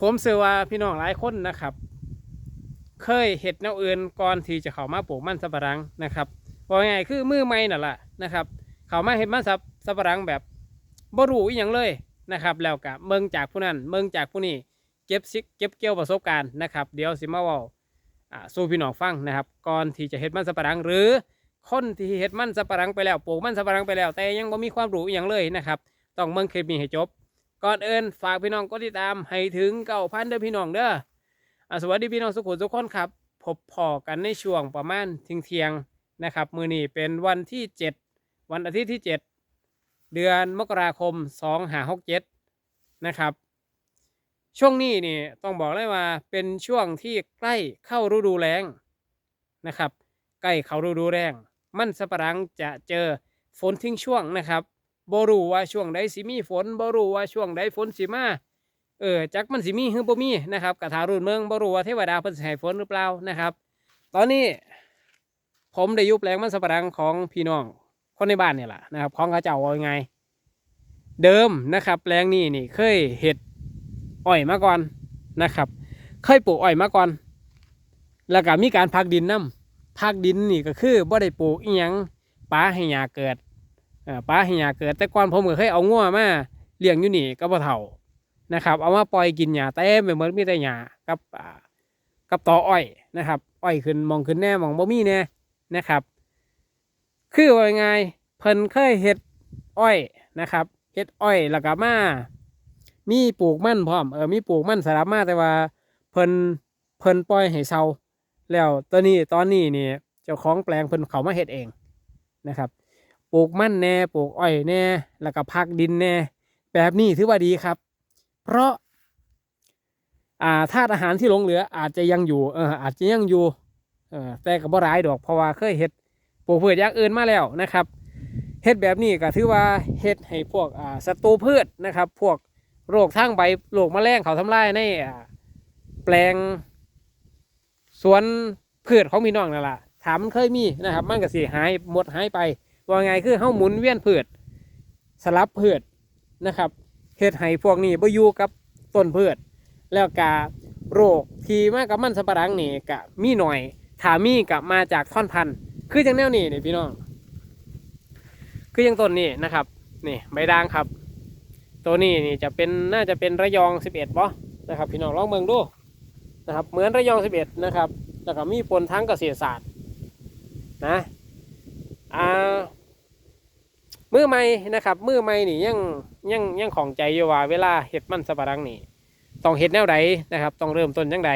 ผมเชื่อว่าพี่น้องหลายคนนะครับ เคยเห็ดแนวอื่นก่อนที่จะเข้ามาปลูกมันสับปะรังนะครับว่าไงคือมือใหม่นั่นแหละนะครับ เข้ามาเห็ดมันสับสับปะรังแบบบ่รู้อีหยังเลยนะครับ แล้วก็เมืองจากผู้นั้นเมืองจากผู้นี้เก็บซิเก็บเกี่ยวประสบการณ์นะครับเดี๋ยวสิมาเว้าอ่าสู่พี่น้องฟังนะครับก่อนที่จะเห็ดมันสับปะรังหรือคนที่เห็ดมันสับปะรังไปแล้วปลูกมันสับปะรังไปแล้ว แต่ยังบ่มีความรู้อีหยังเลยนะครับ ต้องเมืองคลิปนี้ให้จบ ก่อนเอินฝากพี่น้องกดติดตามให้ถึงเก้าพันเด้อพี่น้องเด้ออสวัสดีพี่น้องสุขุมทุกคนครับ พบพอกันในช่วงประมาณที่ยงเทียงนะครับ มือนี้เป็นวันที่ 7 วันอาทิตย์ที่ 7 เดือนมกราคม2หา67นะครับ ช่วงนี้นี่ต้องบอกเลยว่าเป็นช่วงที่ใกล้เข้าฤดูแล้งนะครับ ใกล้เข้าฤดูแล้ง มันสปรังจะเจอฝนทิ้งช่วงนะครับ บ่รู้ว่าช่วงใดสิมีฝนบ่รู้ว่าช่วงใดฝนสิมาเออจักมันสิมีหรือบ่มีนะครับกระถารุ่นเมืองบ่รู้ว่าเทวดาเพิ่นสิให้ฝนหรือเปล่านะครับ ตอนนี้ ผมได้ยุบแปลงมันสำปะหลังของพี่น้องคนในบ้านเนี่ยแหละนะครับของเขาเจ้าว่ายังไง เดิมนะครับแปลงนี้นี่เคยเห็ดอ้อยมาก่อนนะครับ เคยปลูกอ้อยมาก่อน แล้วก็มีการพักดินน้ำพักดินนี่ก็คือบ่ได้ปลูกอีหยังป้าให้หญ้าเกิด ป้าให้หญ้าเกิด แต่ก่อนผมก็เคยเอางัวมาเลี้ยงอยู่นี่กับบ่เฒ่านะครับ เอามาปล่อยกินหญ้าเต็มไปหมดมีแต่หญ้ากับกับตออ้อยนะครับ อ้อยขึ้นมองขึ้นแน่มองบ่มีแน่นะครับ คือว่าไงเพิ่นเคยเฮ็ดอ้อยนะครับเฮ็ดอ้อยแล้วก็มามีปลูกมันพร้อมเออมีปลูกมันสลับมาแต่ว่าเพิ่นเพิ่นปล่อยให้เซาแล้วตอนนี้ตอนนี้นี่เจ้าของแปลงเพิ่นเขามาเฮ็ดเองนะครับ ลูกมันแน่ปลูกอ้อยแน่ แล้วก็พักดินแน่ แบบนี้ถือว่าดีครับ เพราะอ่าธาตุอาหารที่หลงเหลือ อาจจะยังอยู่เอออาจจะยังอยู่เออแต่ก็บ่ร้ายดอกเพราะว่าเคยเฮ็ดปลูกพืชอย่างอื่นมาแล้วนะครับเฮ็ดแบบนี้ก็ถือว่าเฮ็ดให้พวกอ่าศัตรูพืชนะครับ พวกโรคทางใบโรคแมลงเขาทำลายในอ่าแปลงสวนพืชของพี่น้องนั่นแหละถามมันเคยมีนะครับ มันก็สิหายหมดหายไป ว่าไงคือเฮ้าหมุนเวียนพืชสลับพืชนะครับเฮ็ดให้พวกนี้บ่อยู่กับต้นพืช แล้วกาโรคที่มากับมันสับปะหลังนี่กะมีหน่อยถามีกับมาจากท่อนพันธุ์คือจังแนวนี้นี่พี่น้อง คือยังต้นนี่นะครับนี่ใบด่างครับ ตัวนี้นี่จะเป็นน่าจะเป็นระยอง11บ่นะครับพี่น้องลองเบิ่งดูนะครับเหมือนระยอง11นะครับแล้วก็มีปนทั้งเกษตรศาสตร์นะอ่า มือใหม่นะครับมือใหม่นี่ยังยังยังของใจอยู่ว่าเวลาเห็ดมันสับปะรังนี่ต้องเห็ดแนวใดนะครับ ต้องเริ่มต้นจังใด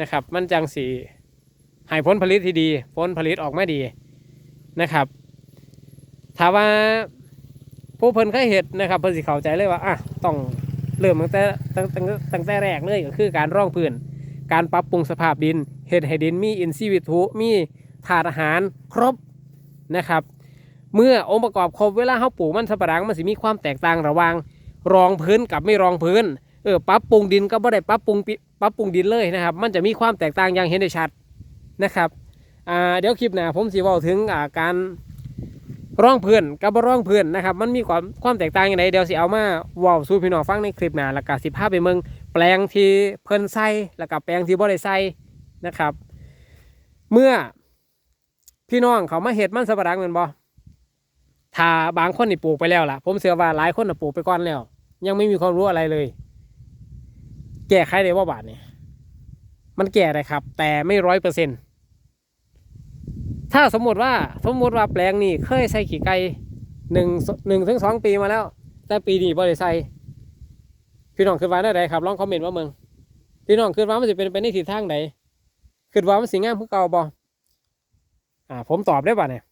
นะครับ มันจังสีให้ผลผลิตที่ดี ผลผลิตออกมาดีนะครับถ้าว่าผู้เพิ่นเคยเห็ดนะครับ เพิ่นสิเข้าใจเลยว่าอะต้องเริ่มตั้งแต่ตั้งตั้งตั้งแต่แรกเลยก็คือการร่องพื้น การปรับปรุงสภาพดินเห็ดให้ดินมีอินทรีย์วิถุมีธาตุอาหารครบนะครับ เมื่อองค์ประกอบครบเวลาเขาปลูกมันสับปะหลังมันสิมีความแตกต่างระหว่างรองพื้นกับไม่รองพื้นเออปรับปรุงดินก็ไม่ได้ปรับปรุงปิปรับปรุงดินเลยนะครับ มันจะมีความแตกต่างอย่างเห็นได้ชัดนะครับอ่าเดี๋ยวคลิปหน้าผมสิเว้าถึงอ่าการร่องพื้นกับบ่ร่องพื้นนะครับ มันมีความความแตกต่างอย่างไรเดี๋ยวสิเอามาเว้าสู่พี่น้องฟังในคลิปหน้าแล้วก็สิพาไปเมืองแปลงที่เพิ่นใส่แล้วก็แปลงที่บ่ได้ใส่นะครับ เมื่อพี่น้องเขามาเฮ็ดมันสับปะหลังแม่นบ่ ถ้าบางคนนี่ปลูกไปแล้วล่ะ ผมเชื่อว่าหลายคนน่ะปลูกไปก่อนแล้ว ยังไม่มีความรู้อะไรเลย แก้ไขได้ว่าบาทเนี่ยมันแก้ได้ครับ แต่ไม่ร้อยเปอร์เซ็นต์ถ้าสมมติว่าสมมติว่าแปลงนี่เคยใส่ขี้ไก่หนึ่งหนึ่งถึงสองปีมาแล้ว แต่ปีนี้บ่ได้ใส่พี่น้องคิดว่าได้ไรครับลองคอมเมนต์ว่าเมืองพี่น้องคิดว่ามันจะเป็นไปในทิศทางไหนคิดว่ามันสิงามเพื่อเก่าบ่อ่า ผมตอบได้ป่ะเนี่ย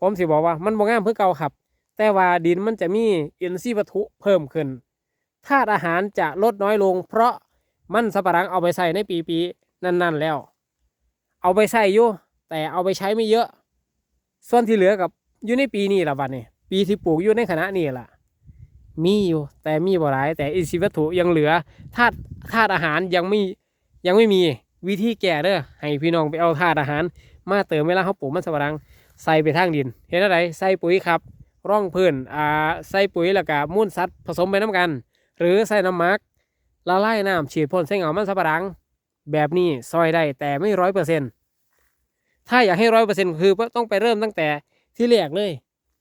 ผมสิบอกว่ามันบ่งามเพื่อเก่าครับ แต่ว่าดินมันจะมีอินทรีย์วัตถุเพิ่มขึ้นธาตุอาหารจะลดน้อยลง เพราะมันสับปะหลังเอาไปใส่ในปีปีนั่นๆแล้ว เอาไปใส่อยู่แต่เอาไปใช้ไม่เยอะ ส่วนที่เหลือกับอยู่ในปีนี้ละวันนี้ปีที่ปลูกอยู่ในคณะนี้ล่ะ มีอยู่แต่มีบ่หลาย แต่อินทรีย์วัตถุยังเหลือธาตุธาตุอาหารยังไม่ยังไม่มีวิธีแก้เด้อให้พี่น้องไปเอาธาตุอาหาร มาเติมเวลาเขาปลูกมันสับปะหลัง ใส่ไปทางดิน เห็นอะไรใส่ปุ๋ยครับ ร่องพื้นอ่าใส่ปุ๋ยแล้วก็มูลสัตว์ผสมไปน้ำกัน หรือใส่น้ำมักละลายน้ำฉีดพ่นใส่เหงามันสับปะหลัง แบบนี้ซอยได้แต่ไม่ร้อยเปอร์เซ็นถ้าอยากให้ร้อยเปอร์เซ็นคือต้องไปเริ่มตั้งแต่ที่แรกเลย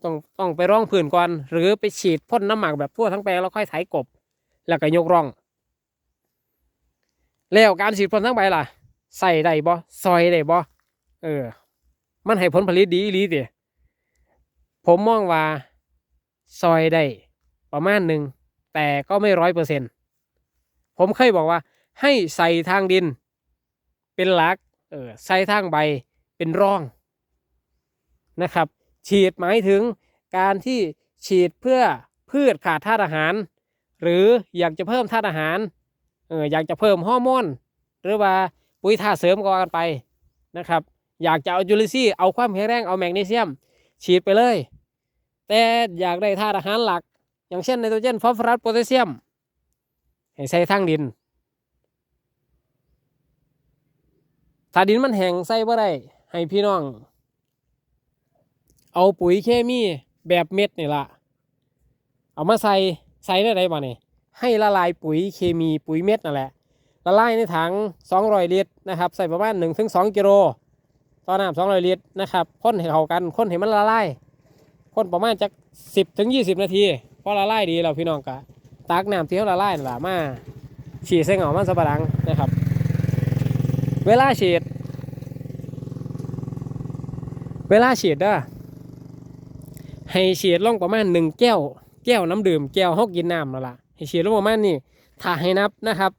ต้องต้องไปร่องผื่นก่อน หรือไปฉีดพ่นน้ำหมักแบบทั่วทั้งแปลงแล้วค่อยไถกบ แล้วก็ยกร่อง แล้วการฉีดพ่นทั้งใบล่ะ ใส่ได้บ่ซอยได้บ่เออ มันให้ผลผลิตดีอีหลีติผมมองว่าซอยได้ประมาณหนึ่งแต่ก็ไม่ร้อยเปอร์เซ็นผมเคยบอกว่า ให้ใส่ทางดิน เป็นหลักเออใส่ทางใบเป็นร่องนะครับ ฉีดหมายถึงการที่ฉีดเพื่อพืชขาดธาตุอาหาร หรืออยากจะเพิ่มธาตุอาหารเอออยากจะเพิ่มฮอร์โมนหรือว่าปุ๋ยธาตุเสริมก็ว่ากันไปนะครับ อยากจะเอาจุลินทรีย์เอาความแข็งแรงเอาแมกนีเซียม ฉีดไปเลย แต่อยากได้ธาตุอาหารหลัก อย่างเช่นไนโตรเจนฟอสฟอรัสโพแทสเซียม ให้ใส่ทางดิน ถ้าดินมันแห้งใส่บ่ได้ให้พี่น้อง เอาปุ๋ยเคมีแบบเม็ดนี่ละเอามาใส่ใส่ได้ไรบ้างนี่ให้ละลายปุ๋ยเคมีปุ๋ยเม็ดนั่นแหละละลายในถัง200ลิตรนะครับ ใส่ประมาณ1ถึง2กิโล ต่อน้ำ200ลิตรนะครับคนให้เข้ากันคนให้มันละลายคนประมาณจาก10ถึง20นาทีพอละลายดีแล้วพี่น้องกะตักน้ำที่เขาละลายนั่นล่ะมาฉีดใส่เหงามันสับปะหลังนะครับ เวลาฉีด เวลาฉีดด้อให้ฉีดลงประมาณหนึ่งแก้ว แก้วน้ำดื่มแก้วเฮากินน้ำแล้วล่ะให้ฉีดลงประมาณนี้ถ้าให้นับนะครับ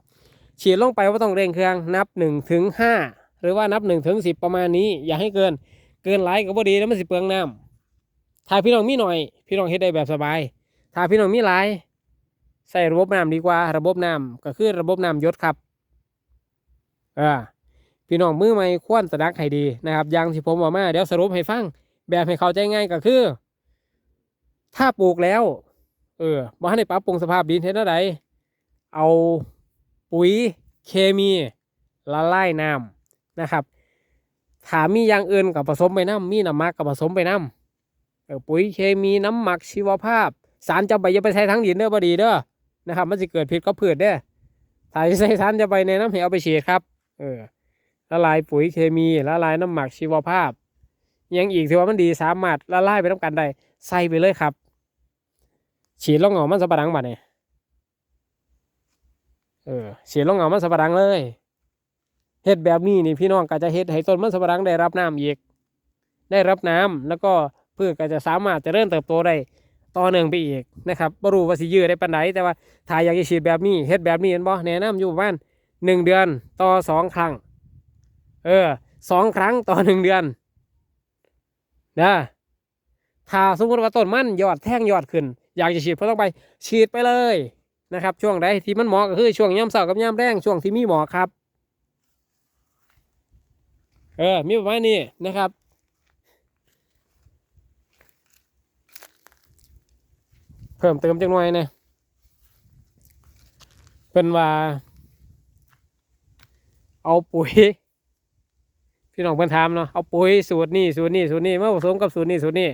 ฉีดลงไปว่าต้องเร่งเครื่องนับหนึ่งถึงห้า หรือว่านับหนึ่งถึงสิบประมาณนี้ อย่าให้เกิน เกินหลายก็บ่ดีแล้วมันสิเปลืองน้ำถ้าพี่น้องมีหน่อย พี่น้องเฮ็ดได้แบบสบาย ถ้าพี่น้องมีหลายใส่ระบบน้ำดีกว่า ระบบน้ำก็คือระบบน้ำยศครับเออพี่น้องมือใหม่ควรตระหนักให้ดีนะครับอย่างที่ผมบอกมาเดี๋ยวสรุปให้ฟัง แบบให้เข้าใจง่ายก็คือ ถ้าปลูกแล้ว เออบ่ให้ปรับปรุงสภาพดินเฮ็ดอะไรเอาปุ๋ยเคมีละลายน้ำ นะครับถามีอย่างอื่นกับผสมไปน้ำมีน้ำหมักกับผสมไปน้ำปุ๋ยเคมีน้ำหมักชีวภาพ สารจำไปอย่าไปใช้ทั้งดินเด้อบดีเด้อนะครับ มันจะเกิดผิดกับพืชเด้อถ้าจะใช้สารจะไปในน้ำให้เอาไปฉีดครับ เออละลายปุ๋ยเคมีละลายน้ำหมักชีวภาพ ยังอีกที่ว่ามันดีสามารถละลายไปน้ำกันได้ใส่ไปเลยครับ ฉีดลงเหงามันสับปะรังบัดเนี่ยเออฉีดลงเหงามันสับปะรังเลย เฮ็ดแบบนี้นี่พี่น้องก็จะเฮ็ดให้ต้นมันสับปะรังได้รับน้ำอีกได้รับน้ำแล้วก็พืชก็จะสามารถเจะเริ่มเติบโตได้ต่อเนื่องไปอีกนะครับบรู้ว่าสิยืดได้ปานใดแต่ว่าถ้าอยากจะฉีดแบบนี้เฮ็ดแบบนี้เห็นบ่แนะนำอยู่ประมาณหนึ่งเดือนต่อสองครั้ง เออสองครั้งต่อหนึ่งเดือนนะถ้าสมมติว่าต้นมันยอดแท่งยอดขึ้น อยากจะฉีดเพราะต้องไป ฉีดไปเลยนะครับ ช่วงใดที่มันเหมาะก็คือช่วงย่ำเสาร์กับย่ำแรงช่วงที่มีหมอกครับ เออ มีประมาณนี้นะครับ เพิ่มเติมจังหน่อยนะเป็นว่า เอาปุ๋ย พี่น้องเพิ่นถามเนาะ เอาปุ๋ยสูตรนี้สูตรนี้สูตรนี้มาผสมกับสูตรนี้สูตรนี้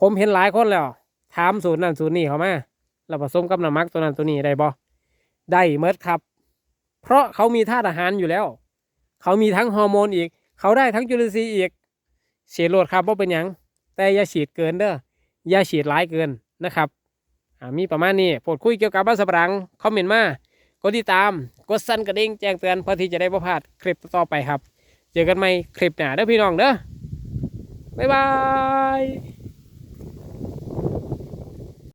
ผมเห็นหลายคนแล้ว ถามสูตรนั้นสูตรนี้เขามาแล้วผสมกับน้ำมักตัวนั้นตัวนี้ได้บ่ได้เมิดครับ เพราะเขามีธาตุอาหารอยู่แล้ว เขามีทั้งฮอร์โมนอีก เขาได้ทั้งจุลินทรีย์อีกฉีดโลดครับว่าเป็นยังแต่อย่าฉีดเกินเด้ออย่าฉีดหลายเกินนะครับมีประมาณนี้พูดคุยเกี่ยวกับบ้านสับปะหลังคอมเมนต์มากดติดตามกดสั่นกระดิ่งแจ้งเตือนเพื่อที่จะได้ไม่พลาดคลิปต่อไปครับ เจอกันใหม่คลิปหน้าเด้อพี่น้องเด้อบ๊ายบาย